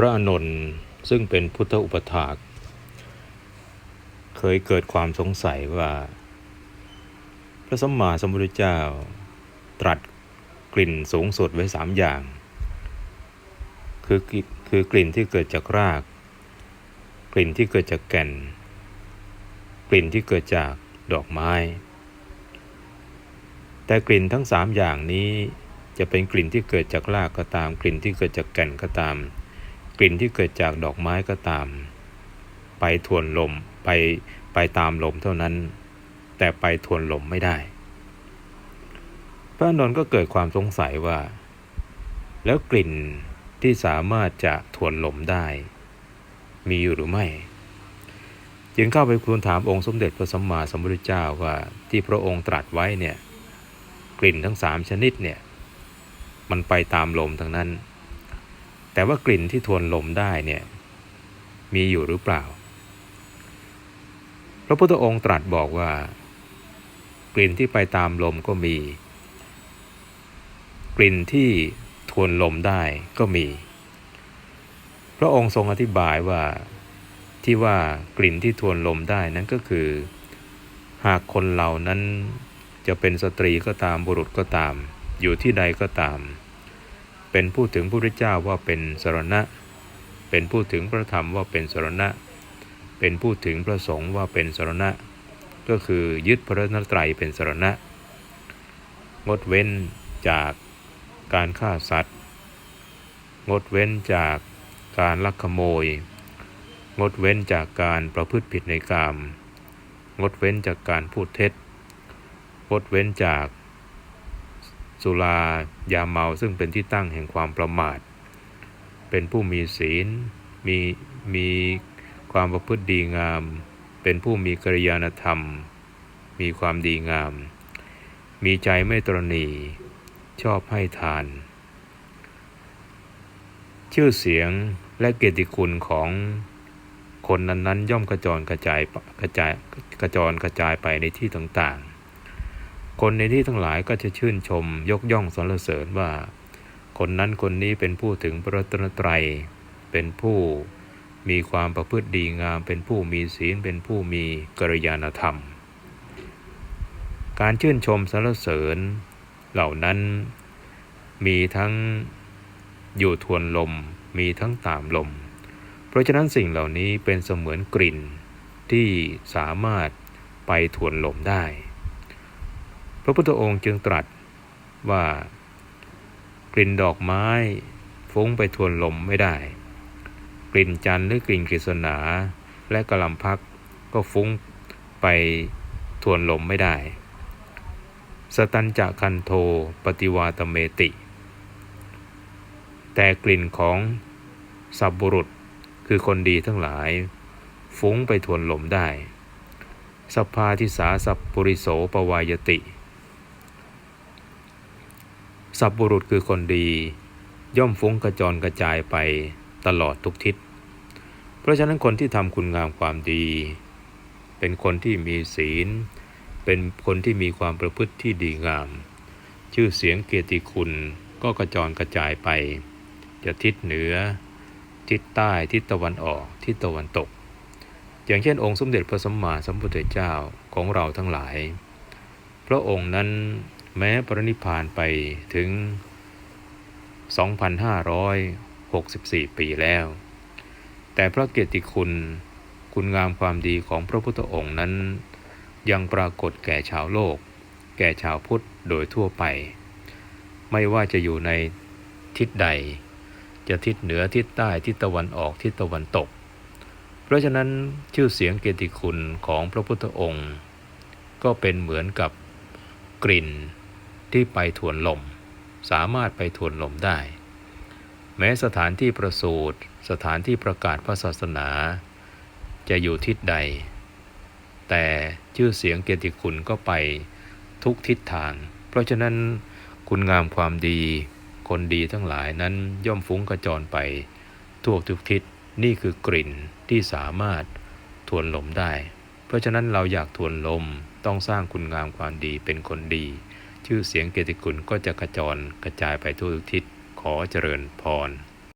พระอนนท์ซึ่งเป็นพุทธอุปถาก เคยเกิดความสงสัยว่า พระสัมมาสัมพุทธเจ้าตรัสกลิ่นสูงสุดไว้สามอย่าง คือคือกลิ่นที่เกิดจากราก กลิ่นที่เกิดจากแก่น กลิ่นที่เกิดจากดอกไม้ แต่กลิ่นทั้งสามอย่างนี้จะเป็นกลิ่นที่เกิดจากรากก็ตาม กลิ่นที่เกิดจากแก่นก็ตาม กลิ่นที่เกิดจากดอกไม้ก็ตาม ไปทวนลมไปไปตามลมเท่านั้น แต่ไปทวนลมไม่ได้ พระนนท์ก็เกิดความสงสัยว่า แล้วกลิ่นที่สามารถจะทวนลมได้ มีอยู่หรือไม่ จึงเข้าไปคูลถามองค์สมเด็จพระสัมมาสัมพุทธเจ้าว่าที่พระองค์ตรัสไว้เนี่ยกลิ่นทั้งสามชนิดเนี่ยมันไปตามลมทั้งนั้น แต่ว่ากลิ่นที่ทวนลมได้เนี่ยมีอยู่หรือเปล่า พระพุทธองค์ตรัสบอกว่า กลิ่นที่ไปตามลมก็มี กลิ่นที่ทวนลมได้ก็มี พระองค์ทรงอธิบายว่าที่ว่ากลิ่นที่ทวนลมได้นั้นก็คือ หากคนเหล่านั้นจะเป็นสตรีก็ตามบุรุษก็ตาม อยู่ที่ใดก็ตาม เป็นผู้ถึงพระพุทธเจ้าว่าเป็นสรณะ เป็นผู้ถึงพระธรรมว่าเป็นสรณะ เป็นผู้ถึงพระสงฆ์ว่าเป็นสรณะ ก็คือยึดพระนตรัยเป็นสรณะ งดเว้นจากการฆ่าสัตว์ งดเว้นจากการลักขโมย งดเว้นจากการประพฤติผิดในกาม งดเว้นจากการพูดเท็จ งดเว้นจาก สุรายาเมาซึ่งเป็นที่ตั้งแห่งความประมาท เป็นผู้มีศีล มีมีความประพฤติดีงาม เป็นผู้มีกริยานธรรม มีความดีงาม มีใจไม่ตรณีชอบให้ทาน ชื่อเสียงและเกียรติคุณของคนนั้นๆ ย่อมกระจรกระจายกระจายกระจรกระจายไปในที่ต่างๆ คนในที่ทั้งหลายก็จะชื่นชมยกย่องสรรเสริญว่า คนนั้นคนนี้เป็นผู้ถึงพระตนตรัย เป็นผู้มีความประพฤติดีงาม เป็นผู้มีศีล เป็นผู้มีกริยานธรรม การชื่นชมสรรเสริญเหล่านั้นมีทั้งอยู่ทวนลม มีทั้งตามลม เพราะฉะนั้นสิ่งเหล่านี้เป็นเสมือนกลิ่นที่สามารถไปทวนลมได้ ระพุทธองค์จึงตรัสว่ากลิ่นดอกไม้ฟุ้งไปทวนลมไม่ได้ กลิ่นจันทร์หรือกลิ่นกฤษณา และกระลำพักก็ฟุ้งไปทวนลมไม่ได้ สตันจะคันโทปฏิวาตเมติ แต่กลิ่นของสับบุรุษคือคนดีทั้งหลาย ฟุ้งไปทวนลมได้ สภาทิสาสัพปุริโสปวายติ สัพบุรุษคือคนดี ย่อมฟุ้งกระจรกระจายไปตลอดทุกทิศ เพราะฉะนั้นคนที่ทำคุณงามความดี เป็นคนที่มีศีล เป็นคนที่มีความประพฤติที่ดีงาม ชื่อเสียงเกียรติคุณก็กระจรกระจายไป จะทิศเหนือ ทิศใต้ทิศตะวันออก ทิศตะวันตก อย่างเช่นองค์สมเด็จพระสัมมาสัมพุทธเจ้าของเราทั้งหลาย พระองค์นั้น แม้ปรินิพานไปถึง 2,564 ปีแล้ว แต่พระเกียรติคุณ คุณงามความดีของพระพุทธองค์นั้น ยังปรากฏแก่ชาวโลก แก่ชาวพุทธโดยทั่วไป ไม่ว่าจะอยู่ในทิศใด จะทิศเหนือทิศใต้ทิศตะวันออกทิศตะวันตก เพราะฉะนั้นชื่อเสียงเกียรติคุณของพระพุทธองค์ ก็เป็นเหมือนกับกลิ่น ที่ไปทวนลม สามารถไปทวนลมได้ แม้สถานที่ประสูติสถานที่ประกาศพระศาสนา จะอยู่ทิศใด แต่ชื่อเสียงเกียรติคุณก็ไปทุกทิศทาง เพราะฉะนั้นคุณงามความดี คนดีทั้งหลายนั้นย่อมฟุ้งกระจรไปทั่วทุกทิศนี่คือกลิ่นที่สามารถทวนลมได้ เพราะฉะนั้นเราอยากทวนลมต้องสร้างคุณงามความดีเป็นคนดี ชื่อเสียงเกียรติคุณก็จะกระจรกระจายไปทั่วทิศขอเจริญพร